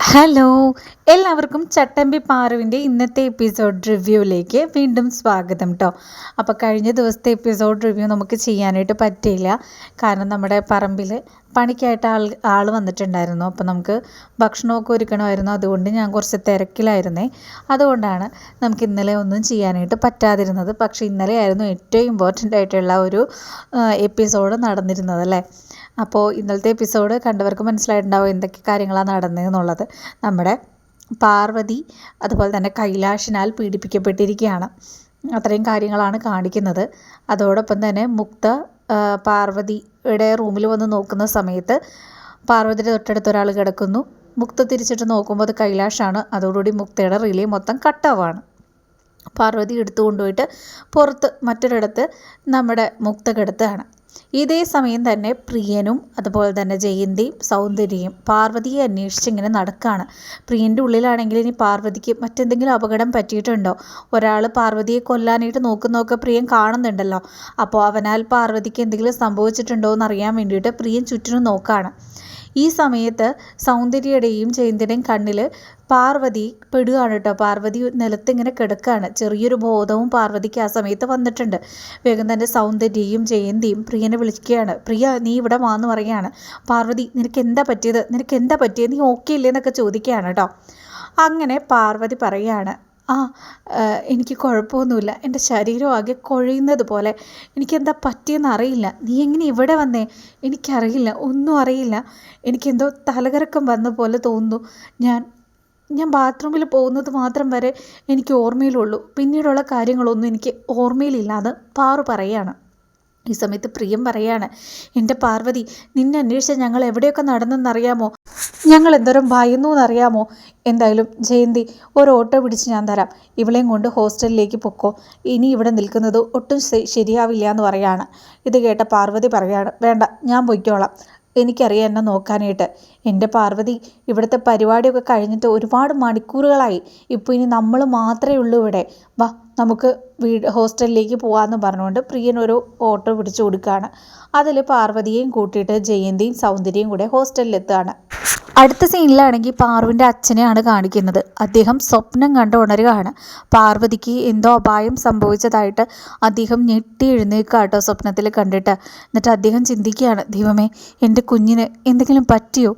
Hello എല്ലാവർക്കും ചട്ടമ്പി പാറുവിന്റെ ഇന്നത്തെ episode റിവ്യൂവിലേക്ക് വീണ്ടും സ്വാഗതം കേട്ടോ അപ്പോൾ കഴിഞ്ഞ ദിവസത്തെ എപ്പിസോഡ് റിവ്യൂ നമുക്ക് ചെയ്യാനായിട്ട് പറ്റിയില്ല. കാരണം നമ്മുടെ പറമ്പിൽ പണിക്കായിട്ട് ആൾ ആൾ വന്നിട്ടുണ്ടായിരുന്നു. അപ്പോൾ നമുക്ക് ഭക്ഷണമൊക്കെ ഒരുക്കണമായിരുന്നു. അതുകൊണ്ട് ഞാൻ കുറച്ച് തിരക്കിലായിരുന്നേ. അതുകൊണ്ടാണ് നമുക്ക് ഇന്നലെ ഒന്നും ചെയ്യാനായിട്ട് പറ്റാതിരുന്നത്. പക്ഷേ ഇന്നലെ ആയിരുന്നു ഏറ്റവും ഇമ്പോർട്ടന്റ് ആയിട്ടുള്ള ഒരു എപ്പിസോഡ് നടന്നിരുന്നത് അല്ലേ? അപ്പോൾ ഇന്നലത്തെ എപ്പിസോഡ് കണ്ടവർക്ക് മനസ്സിലായിട്ടുണ്ടാവും എന്തൊക്കെ കാര്യങ്ങളാണ് നടന്നതെന്നുള്ളത്. നമ്മുടെ പാർവതി അതുപോലെ തന്നെ കൈലാഷിനാൽ പീഡിപ്പിക്കപ്പെട്ടിരിക്കുകയാണ്. അത്രയും കാര്യങ്ങളാണ് കാണിക്കുന്നത്. അതോടൊപ്പം തന്നെ മുക്ത പാർവതിയുടെ റൂമിൽ വന്ന് നോക്കുന്ന സമയത്ത് പാർവതിയുടെ തൊട്ടടുത്ത് ഒരാൾ കിടക്കുന്നു. മുക്ത തിരിച്ചിട്ട് നോക്കുമ്പോൾ അത് കൈലാഷാണ്. അതോടുകൂടി മുക്തയുടെ റിലേ മൊത്തം കട്ടാവാണ്. പാർവതി എടുത്തു കൊണ്ടുപോയിട്ട് പുറത്ത് മറ്റൊരിടത്ത് നമ്മുടെ മുക്ത കിടത്തുകയാണ്. ഇതേ സമയം തന്നെ പ്രിയനും അതുപോലെ തന്നെ ജയന്തിയും സൗന്ദര്യയും പാർവതിയെ അന്വേഷിച്ച് ഇങ്ങനെ നടക്കുകയാണ് പ്രിയന്റെ ഉള്ളിലാണെങ്കിൽ ഇനി പാർവതിക്ക് മറ്റെന്തെങ്കിലും അപകടം പറ്റിയിട്ടുണ്ടോ? ഒരാൾ പാർവതിയെ കൊല്ലാനായിട്ട് നോക്കുന്നതൊക്കെ പ്രിയൻ കാണുന്നുണ്ടല്ലോ. അപ്പോൾ അവനാൽ പാർവതിക്ക് എന്തെങ്കിലും സംഭവിച്ചിട്ടുണ്ടോ എന്ന് അറിയാൻ വേണ്ടിയിട്ട് പ്രിയൻ ചുറ്റിനും നോക്കുകയാണ് ഈ സമയത്ത് സൗന്ദര്യയുടെയും ജയന്തിയുടെയും കണ്ണിൽ പാർവതി പെടുകയാണ് കേട്ടോ. പാർവതി നിലത്ത് ഇങ്ങനെ കിടക്കുകയാണ് ചെറിയൊരു ബോധവും പാർവതിക്ക് ആ സമയത്ത് വന്നിട്ടുണ്ട്. വേഗം തന്നെ സൗന്ദര്യയും ജയന്തിയും പ്രിയനെ വിളിക്കുകയാണ്. പ്രിയ നീ ഇവിടെ വാന്ന് പറയുകയാണ്. പാർവതി നിനക്ക് എന്താ പറ്റിയത്? നിനക്ക് എന്താ പറ്റിയത്? നീ ഓക്കെ ഇല്ലേ എന്നൊക്കെ ചോദിക്കുകയാണ് കേട്ടോ. അങ്ങനെ പാർവതി പറയുകയാണ് ആ, എനിക്ക് കുഴപ്പമൊന്നുമില്ല. എന്റെ ശരീരം ആകെ കൊഴിയുന്നത് പോലെ. എനിക്കെന്താ പറ്റിയെന്ന് അറിയില്ല. നീ എങ്ങനെ ഇവിടെ വന്നേ? എനിക്കറിയില്ല. ഒന്നും അറിയില്ല. എനിക്കെന്തോ തലകറക്കം വന്ന പോലെ തോന്നുന്നു. ഞാൻ ഞാൻ ബാത്റൂമിൽ പോകുന്നത് മാത്രം വരെ എനിക്ക് ഓർമ്മയിലുള്ളൂ. പിന്നീടുള്ള കാര്യങ്ങളൊന്നും എനിക്ക് ഓർമ്മയിലില്ലാതെ പാറു പറയാണ്. ഈ സമയത്ത് പ്രിയം പറയാണ് എന്റെ പാർവതി നിന്നെ അന്വേഷിച്ച ഞങ്ങൾ എവിടെയൊക്കെ നടന്നെന്നറിയാമോ? ഞങ്ങൾ എന്തോരം ഭയന്നു എന്നറിയാമോ എന്തായാലും ജയന്തി ഒരു ഓട്ടോ പിടിച്ച് ഞാൻ തരാം. ഇവളെയും കൊണ്ട് ഹോസ്റ്റലിലേക്ക് പൊക്കോ. ഇനി ഇവിടെ നിൽക്കുന്നത് ഒട്ടും ശരിയാവില്ല എന്ന് പറയാണ്. ഇത് കേട്ട പാർവതി പറയാണ് വേണ്ട ഞാൻ പൊയ്ക്കോളാം. എനിക്കറിയാം എന്നെ നോക്കാനായിട്ട്. എന്റെ പാർവതി ഇവിടുത്തെ പരിപാടിയൊക്കെ കഴിഞ്ഞിട്ട് ഒരുപാട് മണിക്കൂറുകളായി. ഇപ്പോൾ ഇനി നമ്മൾ മാത്രമേ ഉള്ളൂ ഇവിടെ. വാ നമുക്ക് വീട് ഹോസ്റ്റലിലേക്ക് പോകാമെന്ന് പറഞ്ഞുകൊണ്ട് പ്രിയൻ ഒരു ഓട്ടോ പിടിച്ചു കൊടുക്കുകയാണ്. അതിൽ പാർവതിയെയും കൂട്ടിയിട്ട് ജയന്തിയും സൗന്ദര്യയും കൂടെ ഹോസ്റ്റലിലെത്തുകയാണ്. അടുത്ത സീനിലാണെങ്കിൽ പാർവിന്റെ അച്ഛനെയാണ് കാണിക്കുന്നത്. അദ്ദേഹം സ്വപ്നം കണ്ട് ഉണരുകയാണ്. പാർവതിക്ക് എന്തോ അപായം സംഭവിച്ചതായിട്ട് അദ്ദേഹം ഞെട്ടി എഴുന്നേൽക്കുക കേട്ടോ സ്വപ്നത്തിൽ കണ്ടിട്ട്. എന്നിട്ട് അദ്ദേഹം ചിന്തിക്കുകയാണ് ദൈവമേ എന്റെ കുഞ്ഞിന് എന്തെങ്കിലും പറ്റിയോ?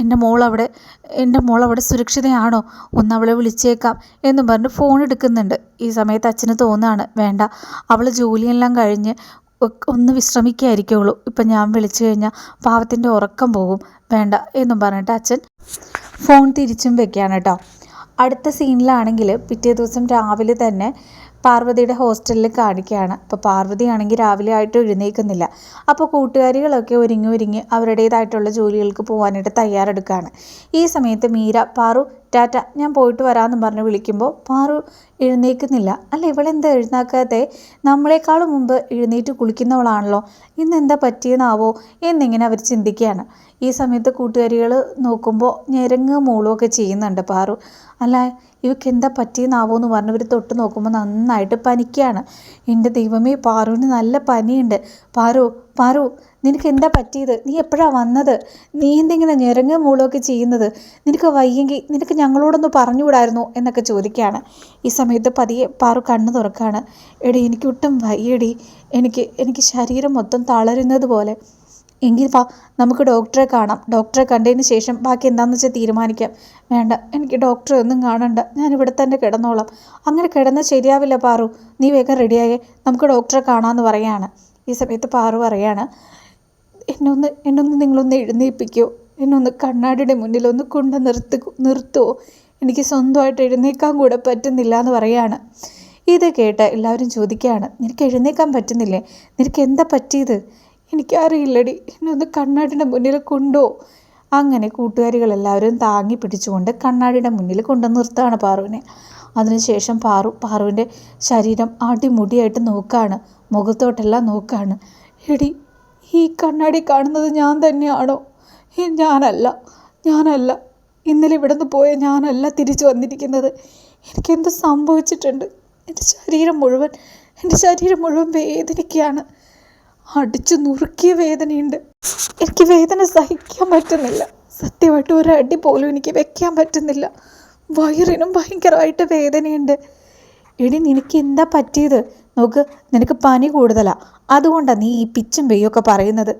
എന്റെ മോളവിടെ എന്റെ മോളവിടെ സുരക്ഷിതയാണോ? ഒന്ന് അവളെ വിളിച്ചേക്കാം എന്നും പറഞ്ഞ് ഫോൺ എടുക്കുന്നുണ്ട്. ഈ സമയത്ത് അച്ഛന് തോന്നുകയാണ് വേണ്ട അവൾ ജോലിയെല്ലാം കഴിഞ്ഞ് ഒന്ന് വിശ്രമിക്കായിരിക്കുള്ളൂ. ഇപ്പം ഞാൻ വിളിച്ചു കഴിഞ്ഞാൽ പാവത്തിന്റെ ഉറക്കം പോകും. വേണ്ട എന്നും പറഞ്ഞിട്ട് അച്ഛൻ ഫോൺ തിരിച്ചും വെക്കുകയാണ് കേട്ടോ. അടുത്ത സീനിലാണെങ്കിൽ പിറ്റേ ദിവസം രാവിലെ തന്നെ പാർവതിയുടെ ഹോസ്റ്റലിൽ കാണിക്കുകയാണ്. അപ്പോൾ പാർവതിയാണെങ്കിൽ രാവിലെ ആയിട്ട് എഴുന്നേൽക്കുന്നില്ല. അപ്പോൾ കൂട്ടുകാരികളൊക്കെ ഒരുങ്ങി ഒരുങ്ങി അവരുടേതായിട്ടുള്ള ജോലികൾക്ക് പോകാനായിട്ട് തയ്യാറെടുക്കുകയാണ്. ഈ സമയത്ത് മീര പാറു ടാറ്റ ഞാൻ പോയിട്ട് വരാമെന്ന് പറഞ്ഞ് വിളിക്കുമ്പോൾ പാറു എഴുന്നേൽക്കുന്നില്ല. അല്ല ഇവളെന്താ എഴുന്നേക്കാതെ നമ്മളെക്കാളും മുമ്പ് എഴുന്നേറ്റ് കുളിക്കുന്നവളാണല്ലോ. ഇന്ന് എന്താ പറ്റിയെന്നാവോ? എന്നിങ്ങനെ അവർ ചിന്തിക്കുകയാണ്. ഈ സമയത്ത് കൂട്ടുകാരികൾ നോക്കുമ്പോൾ ഞെരങ്ങ് മൂളുമൊക്കെ ചെയ്യുന്നുണ്ട് പാറു. അല്ല ഇവയ്ക്ക് എന്താ പറ്റിയെന്നാവോ എന്ന് പറഞ്ഞവർ തൊട്ട് നോക്കുമ്പോൾ നന്നായിട്ട് പനിക്കുകയാണ് എന്റെ ദൈവമേ പാറുവിന് നല്ല പനിയുണ്ട്. പാറു പാറു നിനക്ക് എന്താ പറ്റിയത്? നീ എപ്പോഴാണ് വന്നത്? നീ എന്തെങ്കിലും ഞെരങ്ങ് മൂളൊക്കെ ചെയ്യുന്നത്? നിനക്ക് വയ്യെങ്കിൽ നിനക്ക് ഞങ്ങളോടൊന്ന് പറഞ്ഞുകൂടായിരുന്നു? എന്നൊക്കെ ചോദിക്കുകയാണ്. ഈ സമയത്ത് പതിയെ പാറു കണ്ണു തുറക്കാണ് എടി എനിക്ക് ഒട്ടും വയ്യടി. എനിക്ക് എനിക്ക് ശരീരം മൊത്തം തളരുന്നത് പോലെ. എങ്കിൽ വാ നമുക്ക് ഡോക്ടറെ കാണാം. ഡോക്ടറെ കണ്ടതിന് ശേഷം ബാക്കി എന്താണെന്ന് വെച്ചാൽ തീരുമാനിക്കാം. വേണ്ട എനിക്ക് ഡോക്ടറെ ഒന്നും കാണണ്ട. ഞാൻ ഇവിടെ തന്നെ കിടന്നോളാം. അങ്ങനെ കിടന്ന് ശരിയാവില്ല പാറു. നീ വേഗം റെഡിയായേ നമുക്ക് ഡോക്ടറെ കാണാമെന്ന് പറയാണ്. ഈ സമയത്ത് പാറു പറയാണ് എന്നെ ഒന്ന് എന്നെ ഒന്ന് നിങ്ങളൊന്ന് എഴുന്നേൽപ്പിക്കുമോ എന്നൊന്ന് കണ്ണാടിയുടെ മുന്നിൽ ഒന്ന് കൊണ്ട് നിർത്തി നിർത്തുമോ എനിക്ക് സ്വന്തമായിട്ട് എഴുന്നേൽക്കാൻ കൂടെ പറ്റുന്നില്ല എന്ന് പറയാണ്. ഇത് കേട്ട് എല്ലാവരും ചോദിക്കുകയാണ്. നിനക്ക് എഴുന്നേക്കാൻ പറ്റുന്നില്ലേ? നിനക്ക് എന്താ പറ്റിയത്? എനിക്കറിയില്ലടി. എന്നെ ഒന്ന് കണ്ണാടിയുടെ മുന്നിൽ കൊണ്ടോ? അങ്ങനെ കൂട്ടുകാരികളെല്ലാവരും താങ്ങി പിടിച്ചുകൊണ്ട് കണ്ണാടിയുടെ മുന്നിൽ കൊണ്ടു നിർത്തുകയാണ് പാറുവിനെ. അതിനുശേഷം പാറു പാറുവിന്റെ ശരീരം അടിമുടിയായിട്ട് നോക്കുകയാണ്. മുഖത്തോട്ടെല്ലാം നോക്കുകയാണ്. എടി ഈ കണ്ണാടി കാണുന്നത് ഞാൻ തന്നെയാണോ? ഞാനല്ല ഞാനല്ല. ഇന്നലെ ഇവിടെ നിന്ന് പോയ ഞാനല്ല തിരിച്ചു വന്നിരിക്കുന്നത്. എനിക്കെന്ത് സംഭവിച്ചിട്ടുണ്ട്? എന്റെ ശരീരം മുഴുവൻ എന്റെ ശരീരം മുഴുവൻ വേദനിക്കുകയാണ്. അടിച്ചു നുറുക്കിയ വേദനയുണ്ട്. എനിക്ക് വേദന സഹിക്കാൻ പറ്റുന്നില്ല. സത്യമായിട്ട് ഒരടി പോലും എനിക്ക് വെക്കാൻ പറ്റുന്നില്ല. വയറിനും ഭയങ്കരമായിട്ട് വേദനയുണ്ട്. എടി നിനക്ക് എന്താ പറ്റിയത്? നോക്ക് നിനക്ക് പനി കൂടുതലാണ് അതുകൊണ്ടാണ് നീ ഈ പിച്ചും പെയ്യൊക്കെ പറയുന്നത്.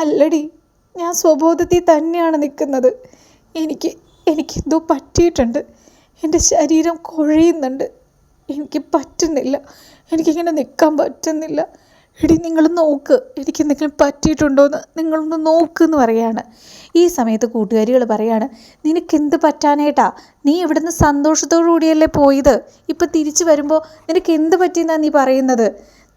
അല്ലടി ഞാൻ സ്വബോധത്തിൽ തന്നെയാണ് നിൽക്കുന്നത്. എനിക്ക് എനിക്കെന്തോ പറ്റിയിട്ടുണ്ട്. എന്റെ ശരീരം കുഴയുന്നുണ്ട്. എനിക്ക് പറ്റുന്നില്ല. എനിക്കിങ്ങനെ നിൽക്കാൻ പറ്റുന്നില്ല. എടി നിങ്ങൾ നോക്ക്. എനിക്ക് എന്തെങ്കിലും പറ്റിയിട്ടുണ്ടോയെന്ന് നിങ്ങളൊന്ന് നോക്ക് എന്ന് പറയാണ്. ഈ സമയത്ത് കൂട്ടുകാരികൾ പറയാണ് നിനക്ക് എന്ത് പറ്റാനേട്ടാ നീ ഇവിടുന്ന് സന്തോഷത്തോടു കൂടിയല്ലേ പോയത്? ഇപ്പം തിരിച്ചു വരുമ്പോൾ നിനക്ക് എന്ത് പറ്റിയെന്നാണ് നീ പറയുന്നത്?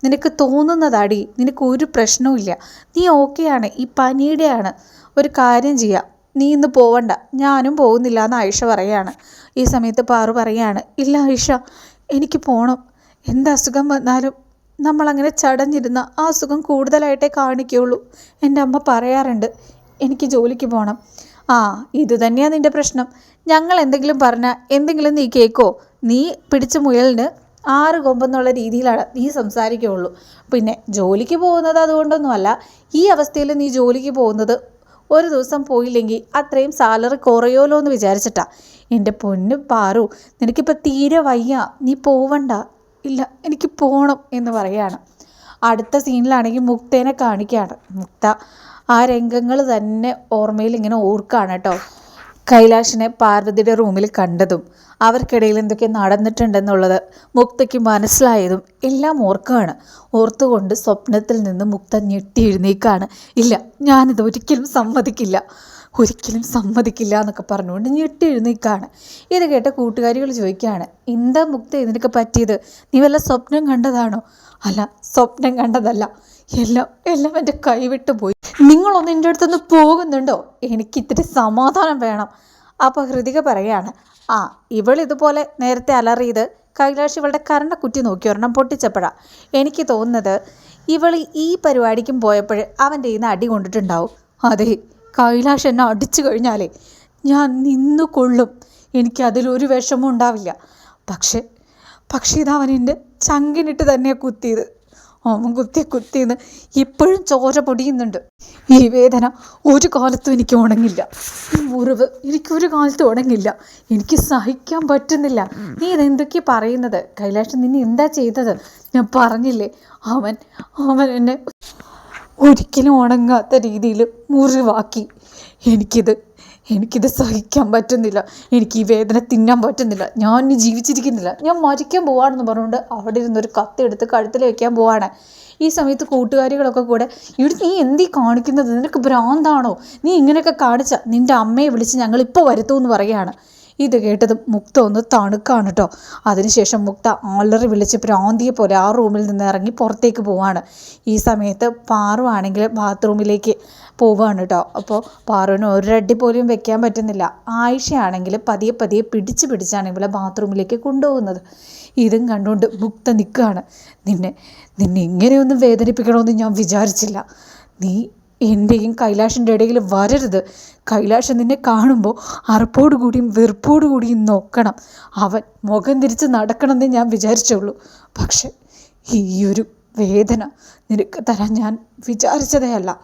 നിനക്ക് തോന്നുന്നതാടി നിനക്ക് ഒരു പ്രശ്നവുമില്ല നീ ഓക്കെയാണ് ഈ പനിയുടെയാണ്. ഒരു കാര്യം ചെയ്യാം. നീ ഇന്ന് പോവണ്ട. ഞാനും പോകുന്നില്ല എന്ന് ആയിഷ പറയാണ്. ഈ സമയത്ത് പാറു പറയാണ് ഇല്ല ആയിഷ എനിക്ക് പോകണം എന്ത് അസുഖം വന്നാലും നമ്മളങ്ങനെ ചടഞ്ഞിരുന്ന ആ അസുഖം കൂടുതലായിട്ടേ കാണിക്കുകയുള്ളൂ. എന്റെ അമ്മ പറയാറുണ്ട് എനിക്ക് ജോലിക്ക് പോകണം ആ ഇത് തന്നെയാണ് നിന്റെ പ്രശ്നം. ഞങ്ങൾ എന്തെങ്കിലും പറഞ്ഞാൽ എന്തെങ്കിലും നീ കേൾക്കോ നീ പിടിച്ച മുയലിന് ആറ് കൊമ്പെന്നുള്ള രീതിയിലാണ് നീ സംസാരിക്കുകയുള്ളൂ. പിന്നെ ജോലിക്ക് പോകുന്നത് അതുകൊണ്ടൊന്നുമല്ല ഈ അവസ്ഥയിൽ നീ ജോലിക്ക് പോകുന്നത് ഒരു ദിവസം പോയില്ലെങ്കിൽ അത്രയും സാലറി കുറയുമല്ലോ എന്ന് വിചാരിച്ചിട്ടാ. എന്റെ പൊന്ന് പാറു നിനക്കിപ്പോൾ തീരെ വയ്യ. നീ പോവണ്ട. ഇല്ല എനിക്ക് പോകണം എന്ന് പറയാണ്. അടുത്ത സീനിലാണെങ്കിൽ മുക്തേനെ കാണിക്കുകയാണ് മുക്ത ആ രംഗങ്ങൾ തന്നെ ഓർമ്മയിൽ ഇങ്ങനെ ഓർക്കാണ് കേട്ടോ. കൈലാഷിനെ പാർവതിയുടെ റൂമിൽ കണ്ടതും അവർക്കിടയിൽ എന്തൊക്കെ നടന്നിട്ടുണ്ടെന്നുള്ളത് മുക്തയ്ക്ക് മനസ്സിലായതും എല്ലാം ഓർക്കുകയാണ് ഓർത്തുകൊണ്ട് സ്വപ്നത്തിൽ നിന്ന് മുക്ത ഞെട്ടി എഴുന്നേക്കാണ്. ഇല്ല ഞാനിത് ഒരിക്കലും സമ്മതിക്കില്ല. ഒരിക്കലും സമ്മതിക്കില്ല എന്നൊക്കെ പറഞ്ഞുകൊണ്ട് ഞെട്ടി എഴുന്നേക്കാണ്. ഇത് കേട്ട കൂട്ടുകാരികൾ ചോദിക്കുകയാണ് എന്താ മുക്ത ഇതിനൊക്കെ പറ്റിയത്? നീ വല്ല സ്വപ്നം കണ്ടതാണോ? അല്ല സ്വപ്നം കണ്ടതല്ല. എല്ലാം എല്ലാം എന്റെ കൈവിട്ട് പോയി. നിങ്ങളൊന്ന് എന്റെ അടുത്തുനിന്ന് പോകുന്നുണ്ടോ? എനിക്ക് ഇത്തിരി സമാധാനം വേണം. അപ്പോൾ ഹൃതിക പറയാണ് ആ ഇവൾ ഇതുപോലെ നേരത്തെ അലറിയത് കൈലാഷ് ഇവളുടെ കരണക്കുറ്റി നോക്കി ഒരെണ്ണം പൊട്ടിച്ചപ്പോഴാണ് എനിക്ക് തോന്നുന്നത് ഇവൾ ഈ പരിപാടിക്കും പോയപ്പോൾ അവന്റെ ഇന്ന് അടി കൊണ്ടിട്ടുണ്ടാവും. അതെ കൈലാഷ് എന്നെ അടിച്ചു കഴിഞ്ഞാലേ ഞാൻ നിന്നു കൊള്ളും. എനിക്ക് അതിലൊരു വിഷമം ഉണ്ടാവില്ല. പക്ഷേ പക്ഷേ ഇതവൻ എന്റെ ചങ്കിനിട്ട് തന്നെയാണ് കുത്തിയത്. ഓമൻ കുത്തി കുത്തിയെന്ന് ഇപ്പോഴും ചോര പൊടിയുന്നുണ്ട്. ഈ വേദന ഒരു കാലത്തും എനിക്ക് ഉണങ്ങില്ല. ഈ മുറിവ് എനിക്കൊരു കാലത്തും ഉണങ്ങില്ല. എനിക്ക് സഹിക്കാൻ പറ്റുന്നില്ല. നീ ഇതെന്തൊക്കെയാ പറയുന്നത്? കൈലാഷ് നിന്നെ എന്താ ചെയ്തത്? ഞാൻ പറഞ്ഞില്ലേ? അവൻ അവൻ എന്നെ ഒരിക്കലും ഉണങ്ങാത്ത രീതിയിൽ മുറിവാക്കി. എനിക്കിത് എനിക്കിത് സഹിക്കാൻ പറ്റുന്നില്ല. എനിക്ക് ഈ വേദന തിന്നാൻ പറ്റുന്നില്ല. ഞാൻ ഇനി ജീവിച്ചിരിക്കുന്നില്ല. ഞാൻ മരിക്കാൻ പോവാണെന്ന് പറഞ്ഞുകൊണ്ട് അവിടെ ഇരുന്നൊരു കത്തെടുത്ത് കഴുത്തിൽ വെക്കാൻ പോവാണ്. ഈ സമയത്ത് കൂട്ടുകാരികളൊക്കെ കൂടെ ഇവിടെ നീ എന്തീ കാണിക്കുന്നത്? നിനക്ക് ഭ്രാന്താണോ? നീ ഇങ്ങനെയൊക്കെ കാണിച്ച നിന്റെ അമ്മയെ വിളിച്ച് ഞങ്ങൾ ഇപ്പോൾ വരുത്തുമെന്ന് പറയുകയാണ്. ഇത് കേട്ടത് മുക്ത ഒന്ന് തണുക്കാണ് കേട്ടോ അതിനുശേഷം മുക്ത ആലറി വിളിച്ച് പ്രാന്തിയെ പോലെ ആ റൂമിൽ നിന്ന് ഇറങ്ങി പുറത്തേക്ക് പോവാണ്. ഈ സമയത്ത് പാറുവാണെങ്കിൽ ബാത്റൂമിലേക്ക് പോവുകയാണ് കേട്ടോ അപ്പോൾ പാറുവിന് ഒരടി പോലും വെക്കാൻ പറ്റുന്നില്ല. ആയിഷയാണെങ്കിൽ പതിയെ പതിയെ പിടിച്ച് പിടിച്ചാണ് ഇവളെ ബാത്റൂമിലേക്ക് കൊണ്ടുപോകുന്നത്. ഇതും കണ്ടുകൊണ്ട് മുക്ത നിൽക്കുകയാണ് നിന്നെ നിന്നെ ഇങ്ങനെയൊന്നും വേദനിപ്പിക്കണമെന്ന് ഞാൻ വിചാരിച്ചില്ല. നീ എന്റെയും കൈലാഷിന്റെ ഇടയിൽ വരരുത്. കൈലാഷ് നിന്നെ കാണുമ്പോൾ അറപ്പോടുകൂടിയും വെറുപ്പോടുകൂടിയും നോക്കണം. അവൻ മുഖം തിരിച്ച് നടക്കണമെന്നേ ഞാൻ വിചാരിച്ചുള്ളൂ. പക്ഷെ ഈ ഒരു വേദന നിനക്ക് തരാൻ ഞാൻ വിചാരിച്ചതേ അല്ല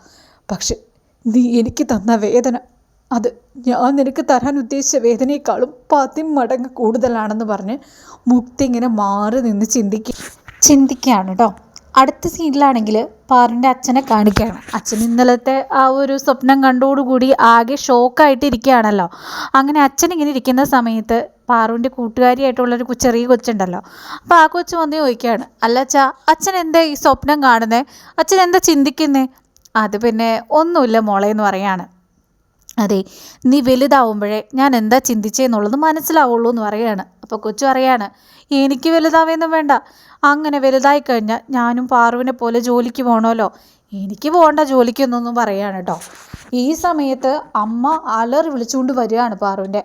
പക്ഷെ നീ എനിക്ക് തന്ന വേദന അത് ഞാൻ നിനക്ക് തരാൻ ഉദ്ദേശിച്ച വേദനയെക്കാളും പതി മടങ്ങ് കൂടുതലാണെന്ന് പറഞ്ഞ് മുക്തി ഇങ്ങനെ മാറി നിന്ന് ചിന്തിക്കുക ചിന്തിക്കുകയാണ് കേട്ടോ അടുത്ത സീനിലാണെങ്കിൽ പാറിന്റെ അച്ഛനെ കാണിക്കുകയാണ്. അച്ഛൻ ഇന്നലത്തെ ആ ഒരു സ്വപ്നം കണ്ടോടുകൂടി ആകെ ഷോക്കായിട്ട് ഇരിക്കുകയാണല്ലോ അങ്ങനെ അച്ഛൻ ഇങ്ങനെ ഇരിക്കുന്ന സമയത്ത് പാറുവിന്റെ കൂട്ടുകാരിയായിട്ടുള്ളൊരു ചെറിയ കൊച്ചുണ്ടല്ലോ. അപ്പോൾ ആ കൊച്ചു വന്ന് ചോദിക്കുകയാണ് അല്ല അച്ഛാ അച്ഛൻ എന്താ ഈ സ്വപ്നം കാണുന്നത്? അച്ഛൻ എന്താ ചിന്തിക്കുന്നത് അത് പിന്നെ ഒന്നുമില്ല മോളെ എന്ന് പറയാണ്. അതെ നീ വലുതാവുമ്പോഴേ ഞാൻ എന്താ ചിന്തിച്ചേന്നുള്ളത് മനസ്സിലാവുള്ളൂ എന്ന് പറയാണ്. അപ്പോൾ കൊച്ചു പറയാണ് എനിക്ക് വലുതാവേന്നും വേണ്ട. അങ്ങനെ വലുതായി കഴിഞ്ഞാൽ ഞാനും പാറുവിനെ പോലെ ജോലിക്ക് പോകണമല്ലോ എനിക്ക് പോകണ്ട ജോലിക്കൊന്നൊന്നും പറയാണ് കേട്ടോ ഈ സമയത്ത് അമ്മ അലറി വിളിച്ചുകൊണ്ട് വരികയാണ് പാറുവിന്റെ.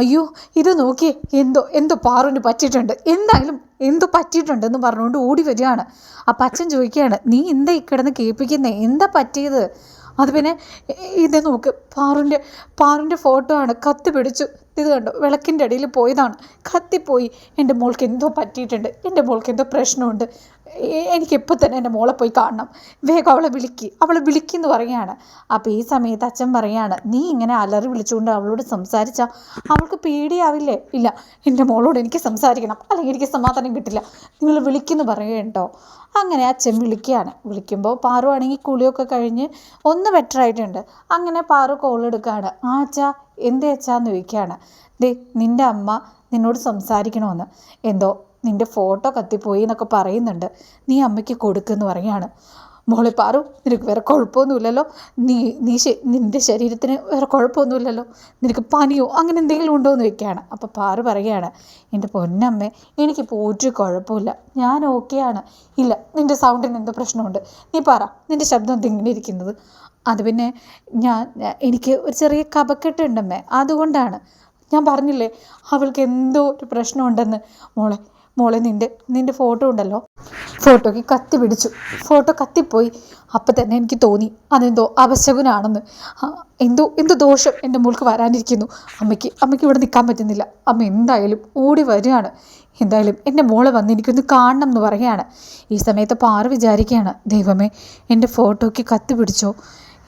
അയ്യോ ഇത് നോക്കി എന്തോ എന്തോ പാറുവിന് പറ്റിയിട്ടുണ്ട്. എന്തായാലും എന്തോ പറ്റിയിട്ടുണ്ടെന്ന് പറഞ്ഞുകൊണ്ട് ഓടി വരികയാണ്. അപ്പം അച്ഛൻ ചോദിക്കുകയാണ് നീ എന്താ ഈ കിടന്ന് കേൾപ്പിക്കുന്നേ? എന്താ പറ്റിയത്? അത് പിന്നെ ഇത് നോക്ക് പാറുന്റെ പാറുന്റെ ഫോട്ടോ ആണ് കത്തി പിടിച്ചു. ഇത് കണ്ടോ വിളക്കിന്റെ അടിയിൽ പോയതാണ്. കത്തിപ്പോയി. എന്റെ മോൾക്ക് എന്തോ പറ്റിയിട്ടുണ്ട്. എന്റെ മോൾക്ക് എന്തോ പ്രശ്നമുണ്ട്. എനിക്കിപ്പോൾ തന്നെ എന്റെ മോളെ പോയി കാണണം. വേഗം അവളെ വിളിക്ക്. അവളെ വിളിക്കുന്നു പറയുകയാണ്. അപ്പോൾ ഈ സമയത്ത് അച്ഛൻ പറയാണ് നീ ഇങ്ങനെ അലറി വിളിച്ചുകൊണ്ട് അവളോട് സംസാരിച്ചാൽ അവൾക്ക് പേടിയാവില്ലേ? ഇല്ല എന്റെ മോളോട് എനിക്ക് സംസാരിക്കണം. അല്ലെങ്കിൽ എനിക്ക് സമാധാനം കിട്ടില്ല. നിങ്ങൾ വിളിക്കുന്നു പറയുകയുണ്ടോ അങ്ങനെ അച്ഛൻ വിളിക്കുകയാണ്. വിളിക്കുമ്പോൾ പാറു ആണെങ്കിൽ കുളിയൊക്കെ കഴിഞ്ഞ് ഒന്ന് ബെറ്റർ ആയിട്ടുണ്ട്. അങ്ങനെ പാറു കോൾ എടുക്കുകയാണ്. ആ അച്ഛാ എന്തേ അച്ഛാന്ന് ചോദിക്കുകയാണ്. ദേ നിന്റെ അമ്മ നിന്നോട് സംസാരിക്കണമെന്ന് എന്തോ നിന്റെ ഫോട്ടോ കത്തിപ്പോയി എന്നൊക്കെ പറയുന്നുണ്ട്. നീ അമ്മയ്ക്ക് കൊടുക്കുമെന്ന് പറയാണ് മോളെ പാറു നിനക്ക് വേറെ കുഴപ്പമൊന്നുമില്ലല്ലോ. നീ നീ നിന്റെ ശരീരത്തിന് വേറെ കുഴപ്പമൊന്നുമില്ലല്ലോ. നിനക്ക് പനിയോ അങ്ങനെ എന്തെങ്കിലും ഉണ്ടോ എന്ന് വെക്കുകയാണ് അപ്പോൾ പാറു പറയുകയാണ് എന്റെ പൊന്നമ്മേ എനിക്കിപ്പോൾ ഒരു കുഴപ്പമില്ല. ഞാൻ ഓക്കെയാണ് ഇല്ല നിന്റെ സൗണ്ടിന് എന്തോ പ്രശ്നമുണ്ട്. നീ പറ നിന്റെ ശബ്ദം എന്തെങ്കിലും ഇരിക്കുന്നത്? അത് പിന്നെ ഞാൻ എനിക്ക് ഒരു ചെറിയ കപക്കെട്ടുണ്ടമ്മേ അതുകൊണ്ടാണ്. ഞാൻ പറഞ്ഞില്ലേ അവൾക്ക് എന്തോ ഒരു പ്രശ്നമുണ്ടെന്ന്. മോളെ മോളെ നിന്റെ നിന്റെ ഫോട്ടോ ഉണ്ടല്ലോ. ഫോട്ടോയ്ക്ക് കത്തി പിടിച്ചു. ഫോട്ടോ കത്തിപ്പോയി. അപ്പം തന്നെ എനിക്ക് തോന്നി അതെന്തോ അപശകുനാണെന്ന്. എന്തോ എന്തോ ദോഷം എന്റെ മോൾക്ക് വരാനിരിക്കുന്നു. അമ്മയ്ക്ക് അമ്മയ്ക്ക് ഇവിടെ നിൽക്കാൻ പറ്റുന്നില്ല. അമ്മ എന്തായാലും ഓടി വരികയാണ്. എന്തായാലും എന്റെ മോളെ വന്ന് എനിക്കൊന്ന് കാണണം എന്ന് പറയുകയാണ്. ഈ സമയത്ത് പാറ വിചാരിക്കുകയാണ് ദൈവമേ എന്റെ ഫോട്ടോയ്ക്ക് കത്തി പിടിച്ചോ.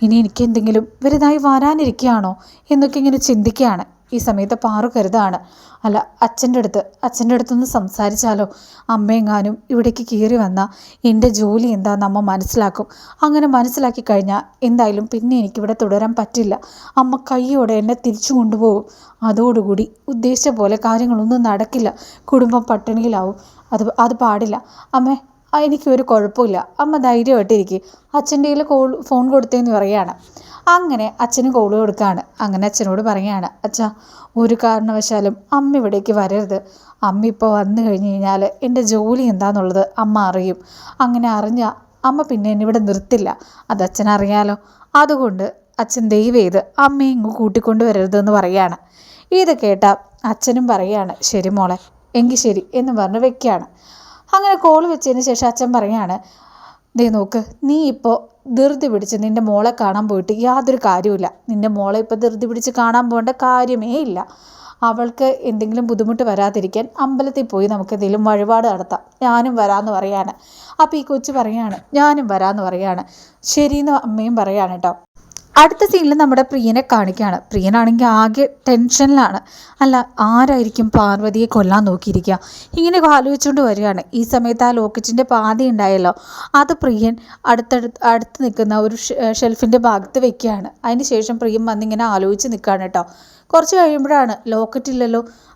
ഇനി എനിക്ക് എന്തെങ്കിലും വലുതായി വരാനിരിക്കുകയാണോ? എന്നൊക്കെ ഇങ്ങനെ ചിന്തിക്കുകയാണ്. ഈ സമയത്ത് പാറു കരുതാണ്. അല്ല അച്ഛന്റെ അടുത്ത് അച്ഛന്റെ അടുത്തൊന്ന് സംസാരിച്ചാലോ? അമ്മയെങ്ങാനും ഇവിടേക്ക് കയറി വന്നാൽ എന്റെ ജോലി എന്താണെന്ന് അമ്മ മനസ്സിലാക്കും. അങ്ങനെ മനസ്സിലാക്കി കഴിഞ്ഞാൽ എന്തായാലും പിന്നെ എനിക്കിവിടെ തുടരാൻ പറ്റില്ല. അമ്മ കൈയോടെ എന്നെ തിരിച്ചു കൊണ്ടുപോകും. അതോടുകൂടി ഉദ്ദേശിച്ച പോലെ കാര്യങ്ങളൊന്നും നടക്കില്ല. കുടുംബം പട്ടിണിയിലാവും. അത് അത് പാടില്ല. അമ്മേ എനിക്കൊരു കുഴപ്പമില്ല. അമ്മ ധൈര്യമായിട്ടിരിക്കും. അച്ഛന്റെ കയ്യിൽ കോൾ ഫോൺ കൊടുത്തേന്ന് പറയാണ് അങ്ങനെ അച്ഛന് കോൾ കൊടുക്കുകയാണ് അങ്ങനെ അച്ഛനോട് പറയുകയാണ് അച്ഛാ ഒരു കാരണവശാലും അമ്മ ഇവിടേക്ക് വരരുത്. അമ്മ ഇപ്പോൾ വന്നു കഴിഞ്ഞ് കഴിഞ്ഞാൽ എന്റെ ജോലി എന്താണെന്നുള്ളത് അമ്മ അറിയും. അങ്ങനെ അറിഞ്ഞാൽ അമ്മ പിന്നെ എന്നെ ഇവിടെ നിർത്തില്ല. അത് അച്ഛനറിയാലോ അതുകൊണ്ട് അച്ഛൻ ദയവ് ചെയ്ത് അമ്മയെ ഇങ്ങ് കൂട്ടിക്കൊണ്ട് വരരുതെന്ന് പറയാണ് ഇത് കേട്ട അച്ഛനും പറയാണ് ശരി മോളെ എങ്കിൽ ശരി എന്ന് പറഞ്ഞ് വെക്കുകയാണ്. അങ്ങനെ കോൾ വെച്ചതിന് ശേഷം അച്ഛൻ പറയാണ് ദേ നോക്ക് നീ ഇപ്പോൾ ധൃതി പിടിച്ച് നിന്റെ മോളെ കാണാൻ പോയിട്ട് യാതൊരു കാര്യമില്ല നിന്റെ മോളെ ഇപ്പോൾ ധൃതി പിടിച്ച് കാണാൻ പോകേണ്ട കാര്യമേ ഇല്ല. അവൾക്ക് എന്തെങ്കിലും ബുദ്ധിമുട്ട് വരാതിരിക്കാൻ അമ്പലത്തിൽ പോയി നമുക്ക് എന്തെങ്കിലും വഴിപാട് നടത്താം. ഞാനും വരാമെന്ന് പറയാണ്. അപ്പോൾ ഈ കൊച്ചു പറയാണ് ഞാനും വരാമെന്ന് പറയാണ്. ശരിയെന്ന് അമ്മയും പറയാണ് കേട്ടോ. അടുത്ത സീനിൽ നമ്മുടെ പ്രിയനെ കാണിക്കുകയാണ്. പ്രിയനാണെങ്കിൽ ആകെ ടെൻഷനിലാണ്. അല്ല ആരായിരിക്കും പാർവതിയെ കൊല്ലാൻ നോക്കിയിരിക്കുക? ഇങ്ങനെ ആലോചിച്ചുകൊണ്ട് വരികയാണ്. ഈ സമയത്ത് ആ ലോക്കറ്റിന്റെ പാതി ഉണ്ടായല്ലോ. അത് പ്രിയൻ അടുത്തടുത്ത് അടുത്ത് നിൽക്കുന്ന ഒരു ഷെൽഫിന്റെ ഭാഗത്ത് വെക്കുകയാണ്. അതിന് ശേഷം പ്രിയം വന്നിങ്ങനെ ആലോചിച്ച് നിൽക്കുകയാണ് കേട്ടോ. കുറച്ച് കഴിയുമ്പോഴാണ് ലോക്കറ്റ്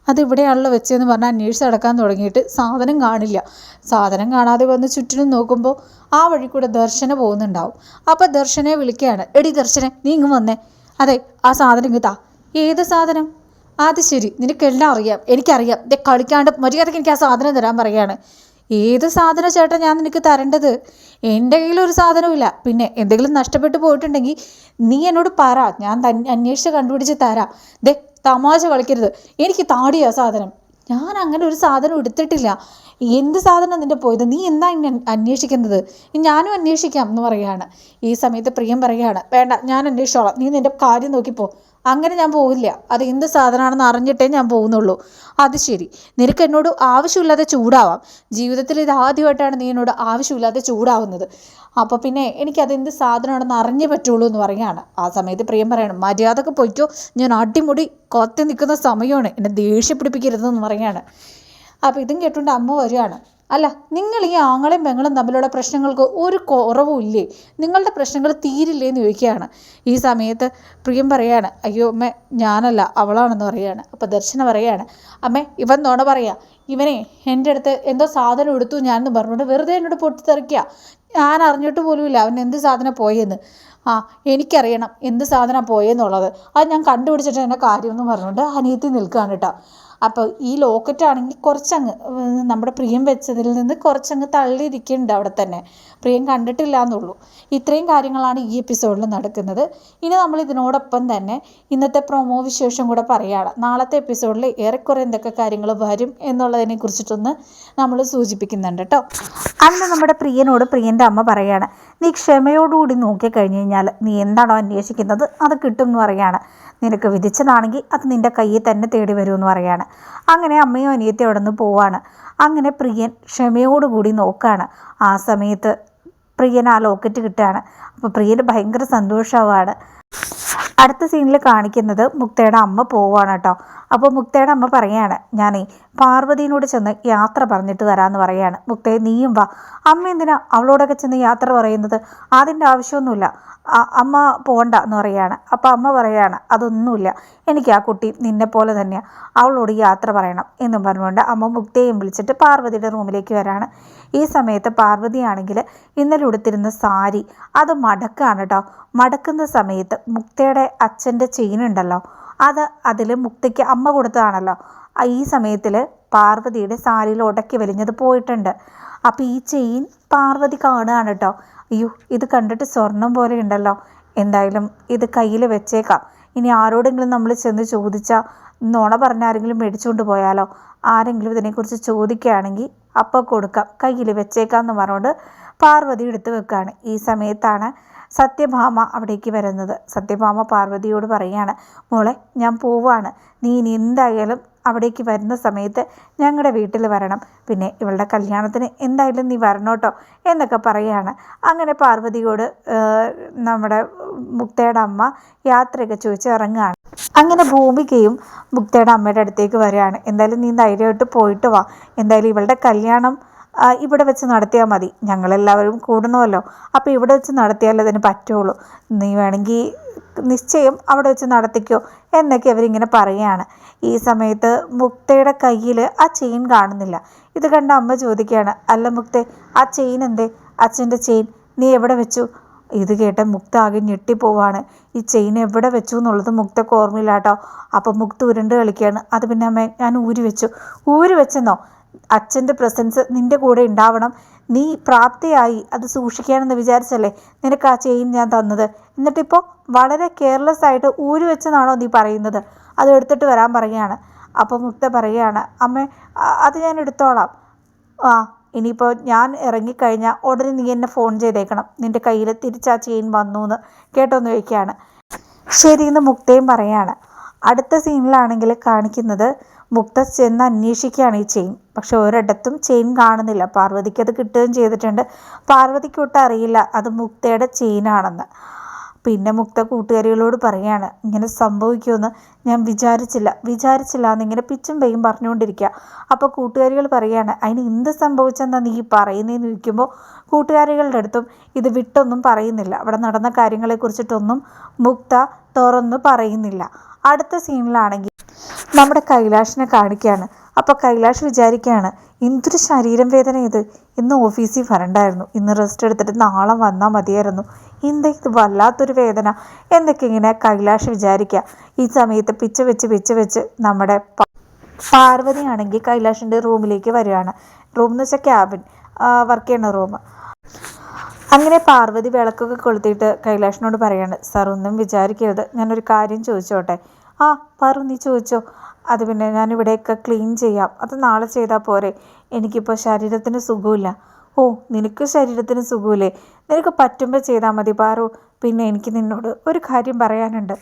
ഇല്ലല്ലോ അത് ഇവിടെയാണല്ലോ വെച്ചതെന്ന് പറഞ്ഞാൽ അന്വേഷിച്ച് നടക്കാൻ തുടങ്ങിയിട്ട് സാധനം കാണില്ല. സാധനം കാണാതെ വന്ന് ചുറ്റിനും നോക്കുമ്പോൾ ആ വഴി കൂടെ ദർശന പോകുന്നുണ്ടാവും. അപ്പോൾ ദർശനെ വിളിക്കുകയാണ്. എടി ദർശനെ നീ ഇങ്ങ് വന്നേ. അതെ ആ സാധനം ഇങ്ങ് താ. ഏത് സാധനം? അത് ശരി നിനക്കെല്ലാം അറിയാം. എനിക്കറിയാം. ദേ കളിക്കാണ്ട് മര്യാദയ്ക്ക് എനിക്ക് ആ സാധനം തരാൻ പറയാണ് ഏത് സാധനം ചേട്ടാ ഞാൻ നിനക്ക് തരേണ്ടത്? എന്റെ കയ്യിൽ ഒരു സാധനവുമില്ല പിന്നെ എന്തെങ്കിലും നഷ്ടപ്പെട്ടു പോയിട്ടുണ്ടെങ്കിൽ നീ എന്നോട് പറ. ഞാൻ അന്വേഷിച്ച് കണ്ടുപിടിച്ച് തരാം. ദേ തമാശ കളിക്കരുത്. എനിക്ക് താടിയാ സാധനം. ഞാൻ അങ്ങനെ ഒരു സാധനം എടുത്തിട്ടില്ല. എന്ത് സാധനം നിന്റെ പോയത്? നീ എന്താ ഇന്നെ അന്വേഷിക്കുന്നത്? ഞാനും അന്വേഷിക്കാം എന്ന് പറയുകയാണ്. ഈ സമയത്ത് പ്രിയം പറയുകയാണ് വേണ്ട ഞാൻ അന്വേഷിച്ചോളാം. നീ നിന്റെ കാര്യം നോക്കിപ്പോ. അങ്ങനെ ഞാൻ പോവില്ല. അത് എന്ത് സാധനമാണെന്ന് അറിഞ്ഞിട്ടേ ഞാൻ പോകുന്നുള്ളൂ. അത് ശരി. നിനക്ക് എന്നോട് ആവശ്യമില്ലാതെ ചൂടാവാം. ജീവിതത്തിൽ ഇത് ആദ്യമായിട്ടാണ് നീ എന്നോട് ആവശ്യമില്ലാതെ ചൂടാവുന്നത്. അപ്പോൾ പിന്നെ എനിക്കത് എന്ത് സാധനമാണെന്ന് അറിഞ്ഞേ പറ്റുള്ളൂ എന്ന് പറയാണ് ആ സമയത്ത് പ്രിയം പറയണം മര്യാദയ്ക്ക് പൊയ്ക്കോ. ഞാൻ അടിമുടി കൊത്തി നിൽക്കുന്ന സമയമാണ്. എന്നെ ദേഷ്യപ്പിടിപ്പിക്കരുതെന്ന് പറയാണ് അപ്പോൾ ഇതും കേട്ടുകൊണ്ട് അമ്മ വരികയാണ്. അല്ല നിങ്ങൾ ഈ ആങ്ങളും പെങ്ങളും തമ്മിലുള്ള പ്രശ്നങ്ങൾക്ക് ഒരു കുറവും ഇല്ലേ? നിങ്ങളുടെ പ്രശ്നങ്ങൾ തീരില്ലേ എന്ന് ചോദിക്കുകയാണ്. ഈ സമയത്ത് പ്രിയം പറയാണ് അയ്യോ അമ്മ ഞാനല്ല അവളാണെന്ന് പറയാണ്. അപ്പോൾ ദർശന പറയാണ് അമ്മേ ഇവൻ നോണ പറയാ ഇവനെ എന്റെ അടുത്ത് എന്തോ സാധനം എടുത്തു ഞാനെന്ന് പറഞ്ഞുകൊണ്ട് വെറുതെ എന്നോട് പൊട്ടിത്തെറിക്കുക ഞാൻ അറിഞ്ഞിട്ട് പോലുമില്ല അവൻ എന്ത് സാധനം പോയെന്ന്. ആ എനിക്കറിയണം എന്ത് സാധനം പോയെന്നുള്ളത്. അത് ഞാൻ കണ്ടുപിടിച്ചിട്ട് എന്റെ കാര്യമെന്ന് പറഞ്ഞുകൊണ്ട് അനിയത്തി നിൽക്കുകയാണ് കേട്ടോ അപ്പോൾ ഈ ലോക്കറ്റ് ആണെങ്കിൽ കുറച്ചങ്ങ് നമ്മുടെ പ്രിയം വെച്ചതിൽ നിന്ന് കുറച്ചങ്ങ് തള്ളിയിരിക്കുന്നുണ്ട് അവിടെ തന്നെ. പ്രിയം കണ്ടിട്ടില്ല എന്നുള്ളൂ. ഇത്രയും കാര്യങ്ങളാണ് ഈ എപ്പിസോഡിൽ നടക്കുന്നത്. ഇനി നമ്മൾ ഇതിനോടൊപ്പം തന്നെ ഇന്നത്തെ പ്രൊമോ വിശേഷം കൂടെ പറയുകയാണ്. നാളത്തെ എപ്പിസോഡിൽ ഏറെക്കുറെ എന്തൊക്കെ കാര്യങ്ങൾ വരും എന്നുള്ളതിനെ കുറിച്ചിട്ടൊന്ന് നമ്മൾ സൂചിപ്പിക്കുന്നുണ്ട് കേട്ടോ. അന്ന് നമ്മുടെ പ്രിയനോട് പ്രിയന്റെ അമ്മ പറയാണ് നീ ക്ഷമയോടുകൂടി നോക്കിക്കഴിഞ്ഞ് കഴിഞ്ഞാൽ നീ എന്താണോ അന്വേഷിക്കുന്നത്? അത് കിട്ടും എന്ന് പറയാണ് നിനക്ക് വിധിച്ചതാണെങ്കിൽ അത് നിന്റെ കയ്യിൽ തന്നെ തേടി വരുമെന്ന് പറയാണ് അങ്ങനെ അമ്മയും അനിയത്തി അവിടെ നിന്ന് പോവാണ്. അങ്ങനെ പ്രിയൻ ക്ഷമയോടുകൂടി നോക്കാണ്. ആ സമയത്ത് പ്രിയൻ ആ ലോക്കറ്റ് കിട്ടുകയാണ്. അപ്പോൾ പ്രിയന് ഭയങ്കര സന്തോഷമാണ്. അടുത്ത സീനിൽ കാണിക്കുന്നത് മുക്തയുടെ അമ്മ പോവാണ് കേട്ടോ. അപ്പോൾ മുക്തയുടെ അമ്മ പറയാണ് ഞാനേ പാർവതിനോട് ചെന്ന് യാത്ര പറഞ്ഞിട്ട് വരാമെന്ന് പറയാണ്. മുക്തേ നീയും വാ. അമ്മ എന്തിനാ അവളോടൊക്കെ ചെന്ന് യാത്ര പറയുന്നത്? അതിന്റെ ആവശ്യമൊന്നുമില്ല. അമ്മ പോണ്ട എന്ന് പറയാണ്. അപ്പോൾ അമ്മ പറയാണ് അതൊന്നുമില്ല. എനിക്ക് ആ കുട്ടി നിന്നെ പോലെ തന്നെയാണ് അവളോട് യാത്ര പറയണം. എന്നും പറഞ്ഞുകൊണ്ട് അമ്മ മുക്തയെയും വിളിച്ചിട്ട് പാർവതിയുടെ റൂമിലേക്ക് വരാണ്. ഈ സമയത്ത് പാർവതിയാണെങ്കിൽ ഇന്നലെ ഉടുത്തിരുന്ന സാരി അത് മടക്കാണ് കേട്ടോ മടക്കുന്ന സമയത്ത് മുക്തയുടെ അച്ഛന്റെ ചെയിൻ ഉണ്ടല്ലോ അത് അതിൽ മുക്തയ്ക്ക് അമ്മ കൊടുത്തതാണല്ലോ. ഈ സമയത്തിൽ പാർവതിയുടെ സാരിയിൽ ഉടക്കി വലിഞ്ഞത് പോയിട്ടുണ്ട്. അപ്പോൾ ഈ ചെയിൻ പാർവതി കാണുകയാണ് കേട്ടോ അയ്യോ ഇത് കണ്ടിട്ട് സ്വർണം പോലെ ഉണ്ടല്ലോ. എന്തായാലും ഇത് കയ്യിൽ വെച്ചേക്കാം. ഇനി ആരോടെങ്കിലും നമ്മൾ ചെന്ന് ചോദിച്ചാൽ നുണ പറഞ്ഞ ആരെങ്കിലും മേടിച്ചുകൊണ്ട് പോയാലോ? ആരെങ്കിലും ഇതിനെക്കുറിച്ച് ചോദിക്കുകയാണെങ്കിൽ അപ്പോൾ കൊടുക്കാം. കയ്യിൽ വെച്ചേക്കാം എന്ന് പറഞ്ഞുകൊണ്ട് പാർവതി എടുത്ത് വെക്കുകയാണ് ഈ സമയത്താണ് സത്യഭാമ അവിടേക്ക് വരുന്നത്. സത്യഭാമ പാർവതിയോട് പറയുകയാണ് മോളെ ഞാൻ പോവാണ്. നീ ഇനി എന്തായാലും അവിടേക്ക് വരുന്ന സമയത്ത് ഞങ്ങളുടെ വീട്ടിൽ വരണം. പിന്നെ ഇവളുടെ കല്യാണത്തിന് എന്തായാലും നീ വരണോട്ടോ എന്നൊക്കെ പറയുകയാണ് അങ്ങനെ പാർവതിയോട് നമ്മുടെ മുക്തയുടെ അമ്മ യാത്രയൊക്കെ ചോദിച്ച് ഇറങ്ങുകയാണ്. അങ്ങനെ ഭൂമികയും മുക്തയുടെ അമ്മയുടെ അടുത്തേക്ക് വരികയാണ്. എന്തായാലും നീ ധൈര്യമായിട്ട് പോയിട്ട് വാ. എന്തായാലും ഇവളുടെ കല്യാണം ഇവിടെ വെച്ച് നടത്തിയാൽ മതി. ഞങ്ങളെല്ലാവരും കൂടണമല്ലോ അപ്പോൾ ഇവിടെ വെച്ച് നടത്തിയാൽ അതിന് പറ്റുള്ളൂ. നീ വേണമെങ്കിൽ നിശ്ചയം അവിടെ വെച്ച് നടത്തിക്കോ എന്നൊക്കെ അവരിങ്ങനെ പറയുകയാണ് ഈ സമയത്ത് മുക്തയുടെ കയ്യിൽ ആ ചെയിൻ കാണുന്നില്ല. ഇത് കണ്ട അമ്മ ചോദിക്കുകയാണ് അല്ല മുക്തേ ആ ചെയിൻ എന്തേ? അച്ഛന്റെ ചെയിൻ. നീ എവിടെ വെച്ചു? ഇത് കേട്ട മുക്ത ആകെ ഞെട്ടിപ്പോവാണ്. ഈ ചെയിൻ എവിടെ വെച്ചു എന്നുള്ളത് മുക്തക്ക് ഓർമ്മയില്ല അപ്പം മുക്ത ഉരുണ്ട് കളിക്കുകയാണ് അത് പിന്നെ അമ്മ ഞാൻ ഊരി വെച്ചു. ഊരി വെച്ചെന്നോ? അച്ഛന്റെ പ്രസൻസ് നിന്റെ കൂടെ ഉണ്ടാവണം. നീ പ്രാപ്തിയായി അത് സൂക്ഷിക്കാനെന്ന് വിചാരിച്ചല്ലേ നിനക്ക് ആ ചെയിൻ ഞാൻ തന്നത്? എന്നിട്ടിപ്പോൾ വളരെ കെയർലെസ് ആയിട്ട് ഊരി വെച്ചെന്നാണോ നീ പറയുന്നത്? അത് എടുത്തിട്ട് വരാൻ പറയുകയാണ്. അപ്പോൾ മുക്ത പറയുകയാണ് അമ്മ അത് ഞാൻ എടുത്തോളാം. ആ ഇനിയിപ്പോൾ ഞാൻ ഇറങ്ങിക്കഴിഞ്ഞാൽ ഉടനെ നീ എന്നെ ഫോൺ ചെയ്തേക്കണം. നിന്റെ കയ്യിൽ തിരിച്ച് ആ ചെയിൻ വന്നു എന്ന് കേട്ടോന്ന് ചോദിക്കുകയാണ്. ശരി എന്ന് മുക്തയും പറയാണ്. അടുത്ത സീനിലാണെങ്കിൽ കാണിക്കുന്നത് മുക്ത ചെന്ന് അന്വേഷിക്കുകയാണ് ഈ ചെയിൻ. പക്ഷെ ഒരിടത്തും ചെയിൻ കാണുന്നില്ല. പാർവതിക്ക് അത് കിട്ടുകയും ചെയ്തിട്ടുണ്ട്. പാർവതിക്ക് ഒട്ടും അറിയില്ല അത് മുക്തയുടെ ചെയിനാണെന്ന് പിന്നെ മുക്ത കൂട്ടുകാരികളോട് പറയാണ് ഇങ്ങനെ സംഭവിക്കുമെന്ന് ഞാൻ വിചാരിച്ചില്ല. വിചാരിച്ചില്ല എന്നിങ്ങനെ പിച്ചും പെയ്യും പറഞ്ഞുകൊണ്ടിരിക്കുക. അപ്പോൾ കൂട്ടുകാരികൾ പറയാണ് അതിന് എന്ത് സംഭവിച്ചെന്നാണ് നീ പറയുന്നതെന്ന് ചോദിക്കുമ്പോൾ കൂട്ടുകാരികളുടെ അടുത്തും ഇത് വിട്ടൊന്നും പറയുന്നില്ല. അവിടെ നടന്ന കാര്യങ്ങളെക്കുറിച്ചിട്ടൊന്നും മുക്ത തുറന്നു പറയുന്നില്ല. അടുത്ത സീനിലാണെങ്കിൽ നമ്മുടെ കൈലാഷിനെ കാണിക്കുകയാണ്. അപ്പോൾ കൈലാഷ് വിചാരിക്കുകയാണ് എന്തൊരു ശരീരം വേദന ഇത് ഇന്ന് ഓഫീസിൽ വരണ്ടായിരുന്നു ഇന്ന് റെസ്റ്റ് എടുത്തിട്ട് നാളെ വന്നാൽ മതിയായിരുന്നു. എന്താ ഇത് വല്ലാത്തൊരു വേദന എന്നൊക്കെ ഇങ്ങനെ കൈലാഷ് വിചാരിക്കുക. ഈ സമയത്ത് പിച്ച വെച്ച് പിച്ച വെച്ച് നമ്മുടെ പാർവതിയാണെങ്കിൽ കൈലാഷിന്റെ റൂമിലേക്ക് വരികയാണ്. റൂം എന്ന് വെച്ചാൽ ക്യാബിൻ വർക്ക് ചെയ്യുന്ന റൂം അങ്ങനെ പാർവതി വിളക്കൊക്കെ കൊളുത്തിയിട്ട് കൈലാഷിനോട് പറയാണ് സാർ ഒന്നും വിചാരിക്കരുത്. ഞാനൊരു കാര്യം ചോദിച്ചോട്ടെ? ആ പാറു നീ ചോദിച്ചോ. അത് പിന്നെ ഞാൻ ഇവിടെയൊക്കെ ക്ലീൻ ചെയ്യാം. അത് നാളെ ചെയ്താൽ പോരെ. എനിക്കിപ്പോൾ ശരീരത്തിന് സുഖമില്ല ഓ നിനക്ക് ശരീരത്തിന് സുഖമില്ലേ നിനക്ക് പറ്റുമ്പോൾ ചെയ്താൽ മതി പാറു. പിന്നെ എനിക്ക് നിന്നോട് ഒരു കാര്യം പറയാനുണ്ട്.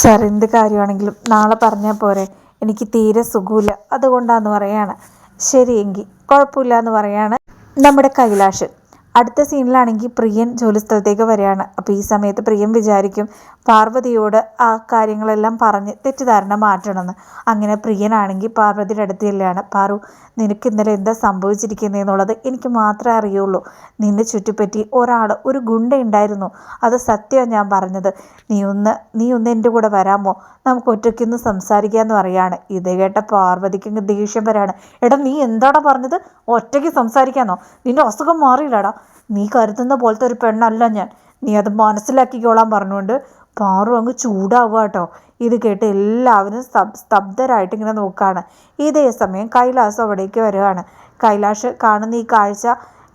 സാർ എന്ത് കാര്യമാണെങ്കിലും നാളെ പറഞ്ഞാൽ പോരെ. എനിക്ക് തീരെ സുഖമില്ല അതുകൊണ്ടാന്ന് പറയാണ്. ശരിയെങ്കിൽ കുഴപ്പമില്ല എന്ന് പറയാണ് നമ്മുടെ കൈലാഷ് അടുത്ത സീനിലാണെങ്കിൽ പ്രിയൻ ജോലിസ്ഥലത്തേക്ക് വരികയാണ്. അപ്പോൾ ഈ സമയത്ത് പ്രിയൻ വിചാരിക്കും പാർവതിയോട് ആ കാര്യങ്ങളെല്ലാം പറഞ്ഞ് തെറ്റിദ്ധാരണ മാറ്റണമെന്ന്. അങ്ങനെ പ്രിയനാണെങ്കിൽ പാർവതിയുടെ അടുത്ത് ചെല്ലുകയാണ്. പാറു നിനക്ക് ഇന്നലെ എന്താ സംഭവിച്ചിരിക്കുന്നതെന്നുള്ളത് എനിക്ക് മാത്രമേ അറിയുള്ളൂ. നിന്നെ ചുറ്റിപ്പറ്റി ഒരാൾ ഒരു ഗുണ്ട ഉണ്ടായിരുന്നു. അത് സത്യമാണ് ഞാൻ പറഞ്ഞത്. നീ ഒന്ന് നീ ഒന്ന് എന്റെ കൂടെ വരാമോ? നമുക്ക് ഒറ്റയ്ക്കൊന്ന് സംസാരിക്കാമെന്ന് പറയാണ് ഇത് കേട്ട പാർവതിക്ക് ദേഷ്യം വരാണ് എടാ നീ എന്താടാ പറഞ്ഞത്? ഒറ്റയ്ക്ക് സംസാരിക്കാന്നോ? നിന്റെ അസുഖം മാറിയില്ലടാ. നീ കരുതുന്ന പോലത്തെ ഒരു പെണ്ണല്ല ഞാൻ. നീ അത് മനസ്സിലാക്കിക്കോളാൻ പറഞ്ഞുകൊണ്ട് പാറു അങ്ങ് ചൂടാവുക കേട്ടോ. ഇത് കേട്ട് എല്ലാവരും സ്തബ് സ്തബ്ധരായിട്ട് ഇങ്ങനെ നോക്കുകയാണ് ഇതേ സമയം കൈലാസം അവിടേക്ക് വരികയാണ് കൈലാഷ് കാണുന്ന ഈ കാഴ്ച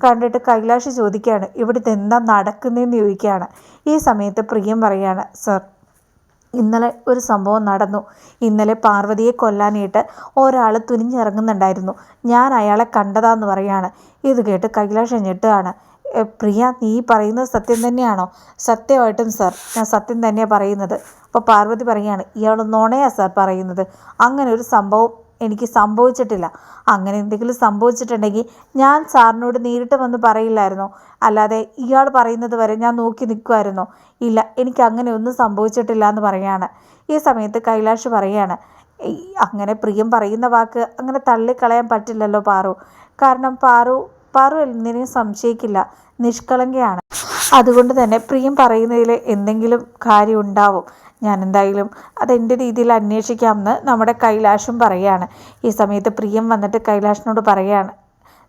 കണ്ടിട്ട് കൈലാഷ് ചോദിക്കുകയാണ് ഇവിടുത്തെ എന്താ നടക്കുന്നതെന്ന് ചോദിക്കുകയാണ്. ഈ സമയത്ത് പ്രിയം പറയുകയാണ് സർ ഇന്നലെ ഒരു സംഭവം നടന്നു. ഇന്നലെ പാർവതിയെ കൊല്ലാനായിട്ട് ഒരാൾ തുനിഞ്ഞിറങ്ങുന്നുണ്ടായിരുന്നു. ഞാൻ അയാളെ കണ്ടതാന്ന് പറയാണ്. ഇത് കേട്ട് കൈലാഷ് ഞെട്ടുകയാണ്. "എ, പ്രിയ നീ പറയുന്നത് സത്യം തന്നെയാണോ? സത്യമായിട്ടും സർ ഞാൻ സത്യം തന്നെയാണ് പറയുന്നത്. അപ്പോൾ പാർവതി പറയാണ് ഇയാൾ നുണയാ സർ പറയുന്നത്. അങ്ങനെ ഒരു സംഭവം എനിക്ക് സംഭവിച്ചിട്ടില്ല. അങ്ങനെ എന്തെങ്കിലും സംഭവിച്ചിട്ടുണ്ടെങ്കിൽ ഞാൻ സാറിനോട് നേരിട്ട് വന്ന് പറയില്ലായിരുന്നോ? അല്ലാതെ ഇയാൾ പറയുന്നത് വരെ ഞാൻ നോക്കി നിൽക്കുമായിരുന്നോ? ഇല്ല എനിക്ക് അങ്ങനെ ഒന്നും സംഭവിച്ചിട്ടില്ല എന്ന് പറയാണ്. ഈ സമയത്ത് കൈലാഷ് പറയാണ് അങ്ങനെ പ്രിയം പറയുന്ന വാക്ക് അങ്ങനെ തള്ളിക്കളയാൻ പറ്റില്ലല്ലോ പാറു. കാരണം പാറു പാറു എന്തിനേയും സംശയിക്കില്ല. നിഷ്കളങ്കയാണ്. അതുകൊണ്ട് തന്നെ പ്രിയം പറയുന്നതിൽ എന്തെങ്കിലും കാര്യം ഉണ്ടാവും. ഞാൻ എന്തായാലും അതെന്റെ രീതിയിൽ അന്വേഷിക്കാമെന്ന് നമ്മുടെ കൈലാഷും പറയാണ് ഈ സമയത്ത് പ്രിയം വന്നിട്ട് കൈലാഷിനോട് പറയാണ്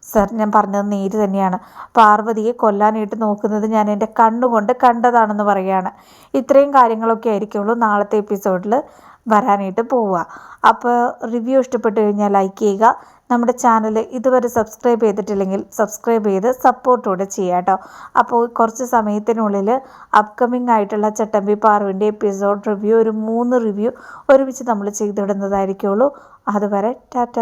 സർ ഞാൻ പറഞ്ഞത് നേര് തന്നെയാണ്. പാർവതിയെ കൊല്ലാനായിട്ട് നോക്കുന്നത് ഞാൻ എന്റെ കണ്ണുകൊണ്ട് കണ്ടതാണെന്ന് പറയുകയാണ്. ഇത്രയും കാര്യങ്ങളൊക്കെ ആയിരിക്കുള്ളൂ നാളത്തെ എപ്പിസോഡിൽ വരാനായിട്ട് പോവുക. അപ്പോൾ റിവ്യൂ ഇഷ്ടപ്പെട്ടു കഴിഞ്ഞാൽ ലൈക്ക് ചെയ്യുക നമ്മുടെ ചാനൽ ഇതുവരെ സബ്സ്ക്രൈബ് ചെയ്തിട്ടില്ലെങ്കിൽ സബ്സ്ക്രൈബ് ചെയ്ത് സപ്പോർട്ടോടെ ചെയ്യുക കേട്ടോ അപ്പോൾ കുറച്ച് സമയത്തിനുള്ളിൽ അപ്കമിംഗ് ആയിട്ടുള്ള ചട്ടമ്പി പാറുവിന്റെ എപ്പിസോഡ് റിവ്യൂ ഒരു മൂന്ന് റിവ്യൂ ഒരുമിച്ച് നമ്മൾ ചെയ്തിടുന്നതായിരിക്കുള്ളൂ. അതുവരെ ടാറ്റ.